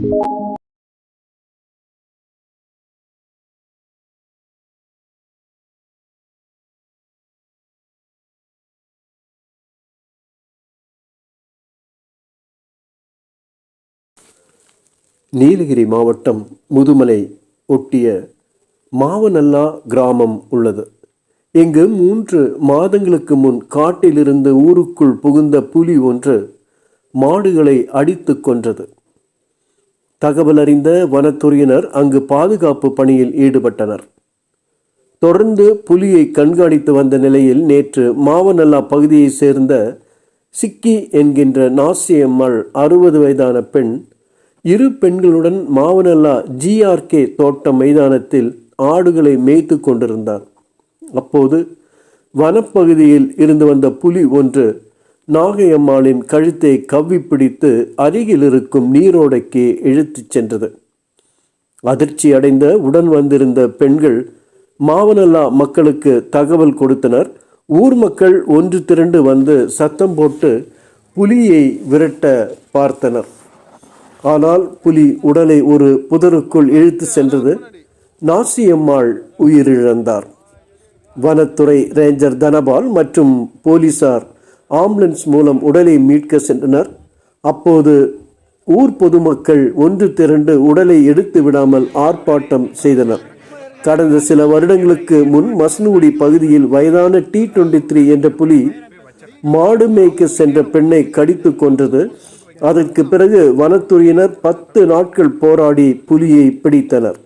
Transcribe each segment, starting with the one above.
நீலகிரி மாவட்டம் முதுமலை ஒட்டிய மாவனல்லா கிராமம் உள்ளது. இங்கு மூன்று மாதங்களுக்கு முன் காட்டிலிருந்து ஊருக்குள் புகுந்த புலி ஒன்று மாடுகளை அடித்து கொன்றது. தகவல் அறிந்த வனத்துறையினர் அங்கு பாதுகாப்பு பணியில் ஈடுபட்டனர். தொடர்ந்து புலியை கண்காணித்து வந்த நிலையில் நேற்று மாவனல்லா பகுதியைச் சேர்ந்த சிக்கி என்கின்ற நாசியம்மாள் அறுபது வயதான பெண் இரு பெண்களுடன் மாவனல்லா ஜிஆர்கே தோட்ட மைதானத்தில் ஆடுகளை மேய்த்து கொண்டிருந்தார். அப்போது வனப்பகுதியில் இருந்து வந்த புலி ஒன்று நாகையம்மாளின் கழுத்தை கவ்வி பிடித்து அருகில் இருக்கும் நீரோடைக்கு இழுத்துச் சென்றது. அதிர்ச்சி அடைந்த உடன் வந்திருந்த பெண்கள் மாவனல்லா மக்களுக்கு தகவல் கொடுத்தனர். ஊர் மக்கள் ஒன்று திரண்டு வந்து சத்தம் போட்டு புலியை விரட்ட பார்த்தனர். ஆனால் புலி உடலை ஒரு புதருக்குள் இழுத்து சென்றது. நாசியம்மாள் உயிரிழந்தார். வனத்துறை ரேஞ்சர் தனபால் மற்றும் போலீசார் ஆம்புலன்ஸ் மூலம் உடலை மீட்க சென்றனர். அப்போது ஊர் பொதுமக்கள் ஒன்று திரண்டு உடலை எடுத்து விடாமல் ஆர்ப்பாட்டம் செய்தனர். கடந்த சில வருடங்களுக்கு முன் மசனகுடி பகுதியில் வயதான டி டுவெண்ட்டி த்ரீ என்ற புலி மாடு மேய்க்க சென்ற பெண்ணை கடித்து கொன்றது. அதற்கு பிறகு வனத்துறையினர் பத்து நாட்கள் போராடி புலியை பிடித்தனர்.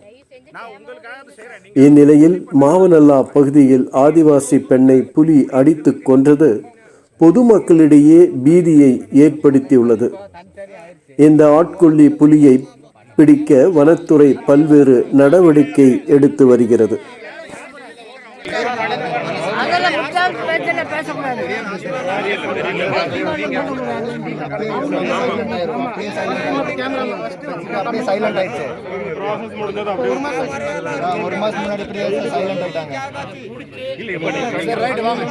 இந்நிலையில் மாவனல்லா பகுதியில் ஆதிவாசி பெண்ணை புலி அடித்து கொன்றது. பொதுமக்களிடையே பீதியை ஏற்படுத்தியுள்ளது. இந்த ஆட்கொல்லி புலியை பிடிக்க வனத்துறை பல்வேறு நடவடிக்கை எடுத்து வருகிறது. அதெல்லாம் முக்கியம் பிரச்சனை பேசக்கூடாது. அப்படியே சைலண்ட் ஆயிடுச்சு ஒரு மாசம் முன்னாடி இப்படியே சைலண்ட் ஆயிட்டாங்க சரி ரைட் வாங்க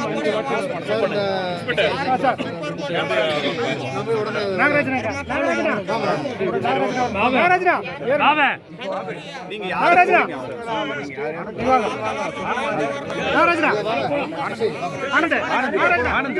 சார், ஆனந்த் ஆனந்த் ஆனந்த்